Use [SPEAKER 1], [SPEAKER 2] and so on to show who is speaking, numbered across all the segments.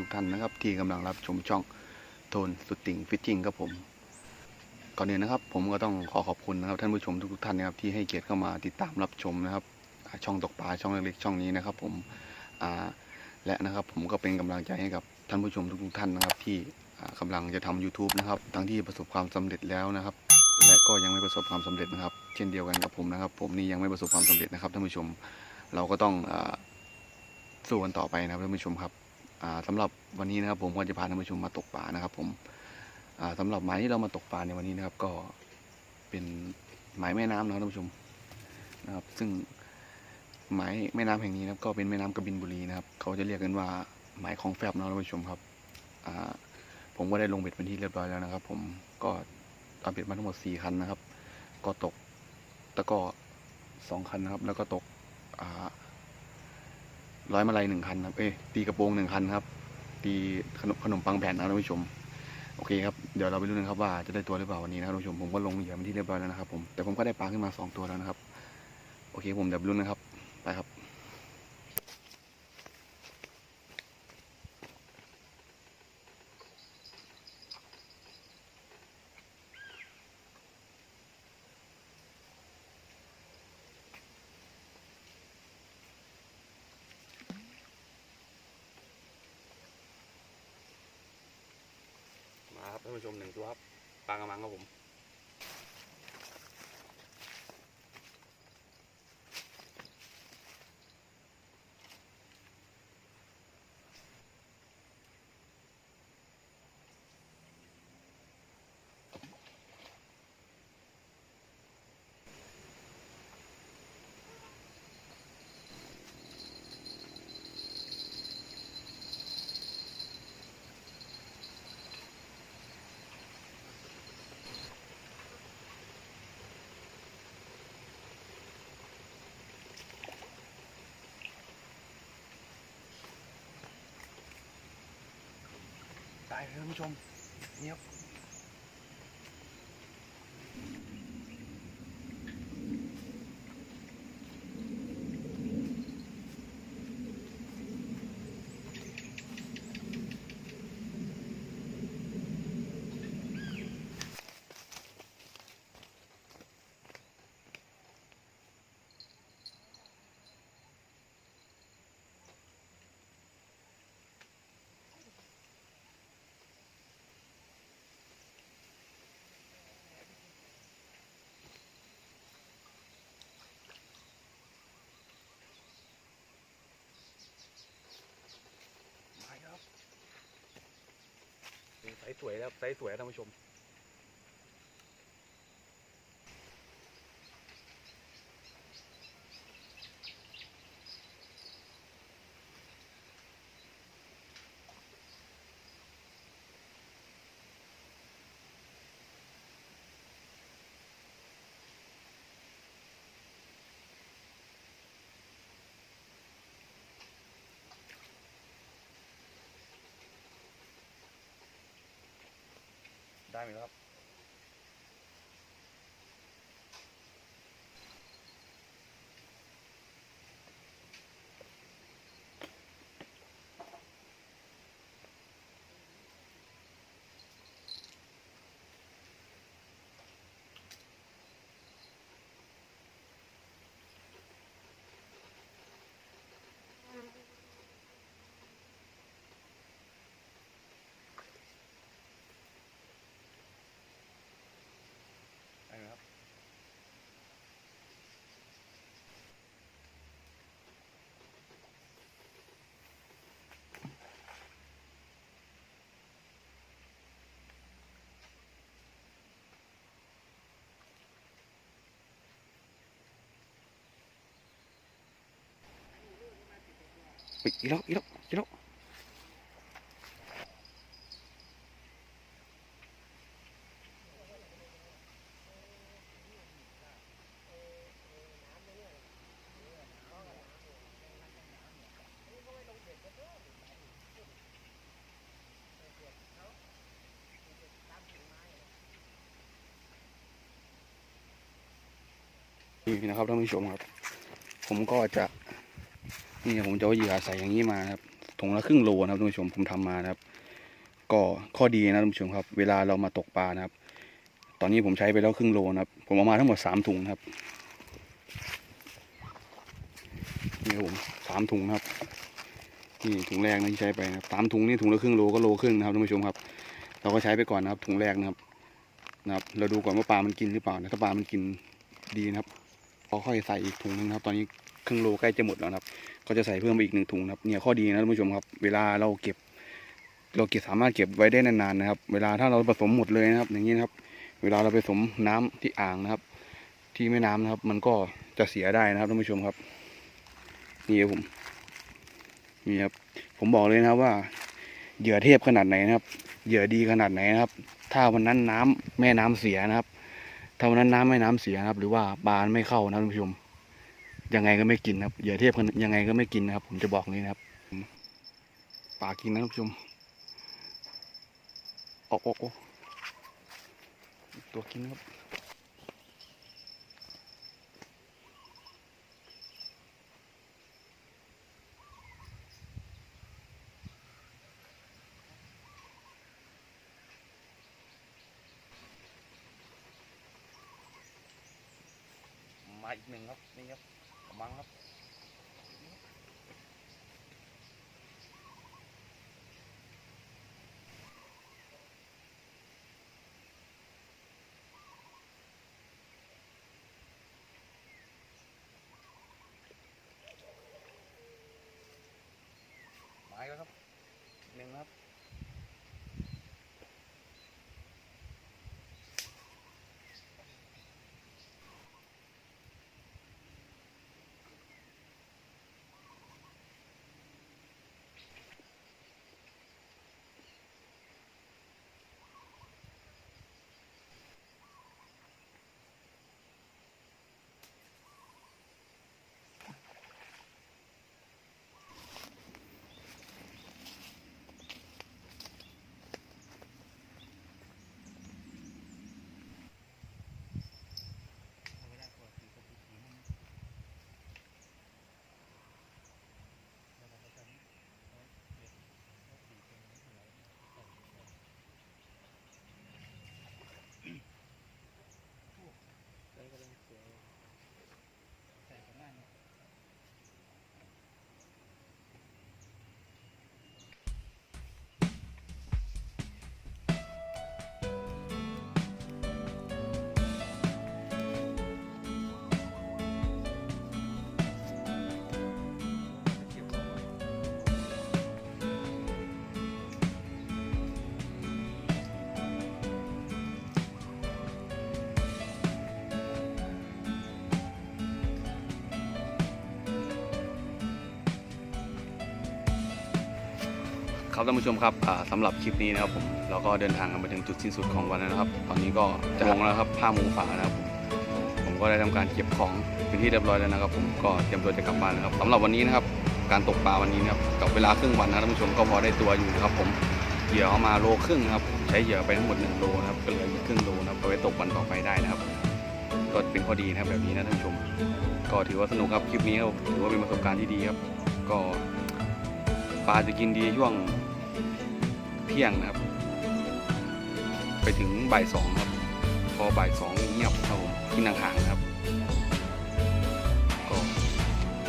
[SPEAKER 1] ทุกๆท่านนะครับ ที่กำลังรับชมช่องโทนสุดติ่งฟิชชิ่งครับผม ก่อนอื่นนะครับ ผมก็ต้องขอขอบคุณนะครับท่านผู้ชมทุกๆท่านนะครับที่ให้เกียรติเข้ามาติดตามรับชมนะครับ ช่องตกปลาช่องเล็กๆช่องนี้นะครับ ผมและนะครับผมก็เป็นกำลังใจให้กับท่านผู้ชมทุกๆท่านนะครับ ที่อ่ากำลังจะทำ YouTube นะครับ ทั้งที่ประสบความสำเร็จแล้วนะครับ และก็ยังไม่ประสบความสำเร็จนะครับ เช่นเดียวกันกับผมนะครับ ผมนี่ยังไม่ประสบความสำเร็จนะครับท่านผู้ชมเราก็ต้องสู้กันต่อไปนะครับท่านผู้ชมครับ อ่าสำหรับวันนี้นะครับ ผมก็จะพาท่านผู้ชมมาตกปลานะครับ ผมอ่าสำหรับหมายที่เรามาตกปลาในวันนี้นะครับ ก็เป็นหมายแม่น้ำนะครับท่านผู้ชมนะครับ ซึ่งหมายแม่น้ำแห่งนี้นะครับ ก็เป็นแม่น้ำกบินบุรีนะครับ เขาจะเรียกกันว่าหมายของแฟบนะครับท่านผู้ชมครับผมก็ได้ลงเบ็ดเป็นที่เรียบร้อยแล้วนะครับ ผมก็เอาเบ็ดมาทั้งหมดสี่คันนะครับ ก็ตกตะก้อสองคันนะครับ แล้วก็ตก ร้อยมาลัยหนึ่งคันครับ เอ้ยตีกระโปรงหนึ่งคันครับ ตีขนมขนมปังแผ่นนะครับท่านผู้ชม โอเคครับ เดี๋ยวเราไปดูนะครับว่าจะได้ตัวหรือเปล่าวันนี้นะครับท่านผู้ชม ผมก็ลงเหยื่อเป็นที่เรียบร้อยแล้วนะครับผม แต่ผมก็ได้ปลาขึ้นมาสองตัวแล้วนะครับ โอเคผมเดี๋ยวไปลุ้นนะครับ ไปครับ ครับท่านผู้ชมหนึ่งตัวครับปลากระมังครับผม ท่านผู้ชมเงียบ ไซส์สวยแล้วไซส์สวยท่านผู้ชม ได้ไปอีกแล้วอีกแล้วอีกแล้วนี่นะครับท่านผู้ชมครับ ผมก็จะ นี่ผมจะเอาเหยื่อใส่อย่างนี้มาครับถุงละครึ่งโลนะครับท่านผู้ชมผมทำมานะครับ ก็ข้อดีนะท่านผู้ชมครับ เวลาเรามาตกปลานะครับ ตอนนี้ผมใช้ไปแล้วครึ่งโลนะครับ ผมเอามาทั้งหมดสามถุงนะครับนี่ครับผมสามถุงนะครับนี่ถุงแรกนะที่ใช้ไปนะครับสามถุงนี่ถุงละครึ่งโลก็โลครึ่งนะครับท่านผู้ชมครับ เราก็ใช้ไปก่อนนะครับถุงแรกนะครับนะครับ เราดูก่อนว่าปลามันกินหรือเปล่านะถ้าปลามันกินดีนะครับก็ค่อยใส่อีกถุงนึงนะครับ ตอนนี้ครึ่งโลใกล้จะหมดแล้วนะครับ ก็จะใส่เพิ่มไปอีกหนึ่งถุงนะครับเนี่ยข้อดีนะท่านผู้ชมครับ เวลาเราเก็บ เราเก็บสามารถเก็บไว้ได้นานๆนะครับ เวลาถ้าเราผสมหมดเลยนะครับ อย่างนี้นะครับ เวลาเราไปผสมน้ำที่อ่างนะครับ ที่แม่น้ำนะครับ มันก็จะเสียได้นะครับท่านผู้ชมครับ นี่ครับผมนี่ครับ ผมบอกเลยนะครับว่าเหยื่อเทพขนาดไหนนะครับ เหยื่อดีขนาดไหนนะครับ ถ้าวันนั้นน้ำแม่น้ำเสียนะครับ ถ้าวันนั้นน้ำแม่น้ำเสียนะครับ หรือว่าปลาไม่เข้านะท่านผู้ชม ยังไงก็ไม่กินนะครับเหยื่อเทพยังไงก็ไม่กินนะครับ ผมจะบอกนี้นะครับปลากินนะท่านผู้ชมโอ้โอ้โอ้ตัวกินครับมาอีกหนึ่งครับนี่ครับ ก ครับท่านผู้ชมครับอ่าสำหรับคลิปนี้นะครับผมเราก็เดินทางกันมาถึงจุดสิ้นสุดของวันแล้วนะครับ ตอนนี้ก็จะลงแล้วครับห้าโมงฝานะครับผมผมก็ได้ทำการเก็บของเป็นที่เรียบร้อยแล้วนะครับ ผมก็เตรียมตัวจะกลับบ้านแล้วครับสำหรับวันนี้นะครับการตกปลาวันนี้นะครับกับเวลาครึ่งวันนะท่านผู้ชมก็พอได้ตัวอยู่นะครับผมเหยื่อเอามาโลครึ่งครับใช้เหยื่อไปทั้งหมด1โลนะครับก็เหลืออีกครึ่งโลนะครับไว้ตกวันต่อไปได้นะครับก็เป็นข้อดีนะครับแบบนี้นะท่านผู้ชม ก็ถือว่าสนุกครับคลิปนี้ครับถือว่าเป็นประสบการณ์ที่ดีครับ ก็ปลาจะกินดีช่วง ที่ยงนะครับ ไปถึงบ่ายสองครับ พอบ่ายสองเงียบครับผมกินห่างๆนะครับ ก็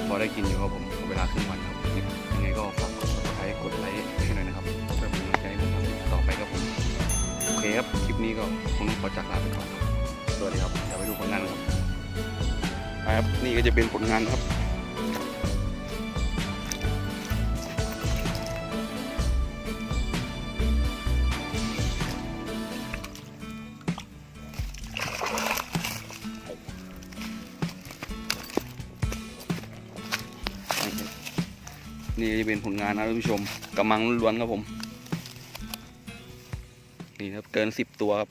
[SPEAKER 1] พอได้กินอยู่ครับผมเวลาครึ่งวันครับยังไงก็ฝากกด subscribe กดไลค์ให้หน่อยนะครับเพื่อเป็นกำลังใจให้ผมทำต่อไปครับผมโอเคครับคลิปนี้ก็คงขอจากลาไปก่อนครับสวัสดีครับเดี๋ยวไปดูผลงานครับครับนี่ก็จะเป็นผลงานครับ นี่จะเป็นผลงานนะท่านผู้ชมกำมังล้วนครับผม นี่ครับเกินสิบตัวครับ